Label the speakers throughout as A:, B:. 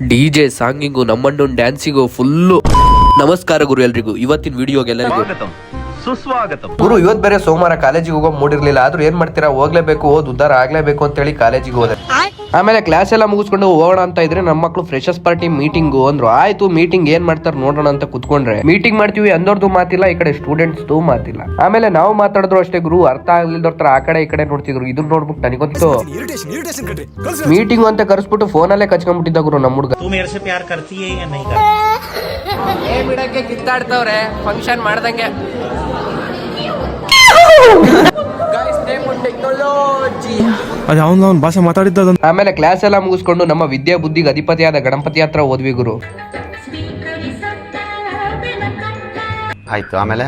A: D J ಸಾಂಗಿಂಗು ನಮ್ಮಣ್ಣನ ಡ್ಯಾನ್ಸಿಗೂ full ನಮಸ್ಕಾರ ಗುರು ಎಲ್ರಿಗೂ ಇವತ್ತಿನ ವಿಡಿಯೋಗೆ ಎಲ್ಲರಿಗೂ
B: ಸ್ವಾಗತಂ ಸುಸ್ವಾಗತ.
C: ಗುರು ಇವತ್ ಬೇರೆ ಸೋಮವಾರ ಕಾಲೇಜಿಗೆ ಹೋಗೋ ಮೂಡಿರ್ಲಿಲ್ಲ ಆದ್ರೂ ಏನ್ ಮಾಡ್ತೀರಾ? ಹೋಗ್ಲೇಬೇಕು ಓದ್ ಉದ್ದಾರ ಆಗ್ಲೇಬೇಕು ಅಂತ ಹೇಳಿ ಕಾಲೇಜಿಗೆ ಹೋದೆ. ಆಮೇಲೆ ಕ್ಲಾಸ್ ಎಲ್ಲ ಮುಗಿಸ್ಕೊಂಡು ಹೋಗೋಣ ಅಂತ ಇದ್ರೆ ನಮ್ಮ ಮಕ್ಕಳು ಫ್ರೆಶರ್ಸ್ ಪಾರ್ಟಿ ಮೀಟಿಂಗ್ ಅಂದ್ರು. ಆಯ್ತು ಮೀಟಿಂಗ್ ಏನ್ ಮಾಡ್ತಾರೆ ನೋಡೋಣ ಅಂತ ಕುತ್ಕೊಂಡ್ರೆ. ಮೀಟಿಂಗ್ ಮಾಡ್ತೀವಿ ಅಂದೋರ್ದು ಮಾತಿಲ್ಲ ಈ ಕಡೆ ಸ್ಟೂಡೆಂಟ್ಸ್ ಮಾತಿಲ್ಲ. ಆಮೇಲೆ ನಾವು ಮಾತಾಡಿದ್ರು ಅಷ್ಟೇ ಗುರು ಅರ್ಥ ಆಗ್ಲಿಲ್ದವ್ರ ಆ ಕಡೆ ಈ ಕಡೆ ನೋಡ್ತಿದ್ರು. ಇದನ್ನ ನೋಡ್ಬಿಟ್ಟು ನನಗೊಂತು ಮೀಟಿಂಗ್ ಅಂತ ಕರ್ಸ್ಬಿಟ್ಟು ಫೋನ್ ಅಲ್ಲೇ ಕಚ್ಕೊಂಡ್ಬಿಟ್ಟಿದ್ದ ಗುರು ನಮ್ಮ ಹುಡುಗ.
A: ಕಿತ್ತಾಡ್ತವ್ರೆ. ಫಂಕ್ಷನ್ ಮಾಡ್ದಂಗೆ.
D: ಅದು ಅವ್ನು ಅವ್ನ ಭಾಷೆ ಮಾತಾಡಿದ್ದ
C: ಆಮೇಲೆ ಕ್ಲಾಸ್ ಎಲ್ಲ ಮುಗಿಸ್ಕೊಂಡು ನಮ್ಮ ವಿದ್ಯಾ ಬುದ್ಧಿಗೆ ಅಧಿಪತಿಯಾದ ಗಣಪತಿ ಹತ್ರ ಓದ್ವಿ ಗುರು.
E: ಆಯ್ತು ಆಮೇಲೆ?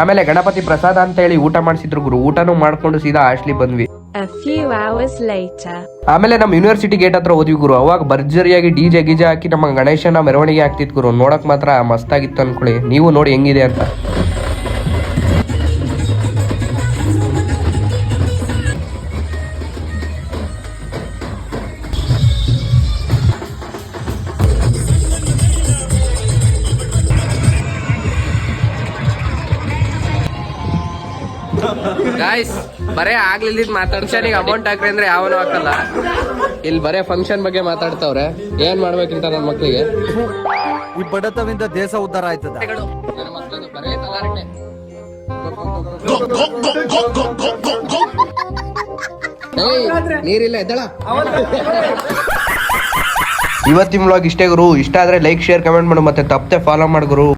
C: ಆಮೇಲೆ ಗಣಪತಿ ಪ್ರಸಾದ ಅಂತ ಹೇಳಿ ಊಟ ಮಾಡಿಸಿದ್ರು ಗುರು. ಊಟನೂ ಮಾಡ್ಕೊಂಡು ಸೀದಾ ಹಾಸ್ಟ್ಲಿ ಬಂದ್ವಿ.
F: A few hours later.
C: ಆಮೇಲೆ ನಮ್ಮ ಯೂನಿವರ್ಸಿಟಿ ಗೇಟ್ ಹತ್ರ ಓದ್ವಿ ಗುರು. ಅವಾಗ ಭರ್ಜರಿಯಾಗಿ ಡಿಜೆ ಗೀಜೆ ಹಾಕಿ ನಮ್ಮ ಗಣೇಶನ ಮೆರವಣಿಗೆ ಆಗ್ತಿತ್ತು ಗುರು. ನೋಡಕ್ ಮಾತ್ರ ಮಸ್ತಾಗಿತ್ತು ಅನ್ಕೊಳ್ಳಿ. ನೀವು ನೋಡಿ ಹೆಂಗಿದೆ ಅಂತ.
A: ಗಾಯ್ಸ್ ಬರೇ ಆಗ್ಲಿಲ್ಲ ಫಂಕ್ಷನಿಗೆ ಅಮೌಂಟ್ ಹಾಕ್ರಿ ಅಂದ್ರೆ ಯಾವನು ಹಾಕಲ್ಲ. ಇಲ್ಲಿ ಬರೇ ಫಂಕ್ಷನ್ ಬಗ್ಗೆ ಮಾತಾಡ್ತಾವ್ರೆ. ಏನ್ ಮಾಡ್ಬೇಕಿಂತ ನನ್ನ ಮಕ್ಳಿಗೆ?
G: ಈ ಬಡತವಿಂದ ದೇಶ ಉದ್ಧಾರ ಆಯ್ತದ?
A: ನೀರಿಲ್ಲ ಎದ್ದಳ.
C: ಇವತ್ತಿನ ವ್ಲಾಗ್ ಇಷ್ಟೇ ಗುರು. ಇಷ್ಟ ಆದ್ರೆ ಲೈಕ್ ಶೇರ್ ಕಮೆಂಟ್ ಮಾಡು ಮತ್ತೆ ತಪ್ಪದೆ ಫಾಲೋ ಮಾಡಿ ಗುರು.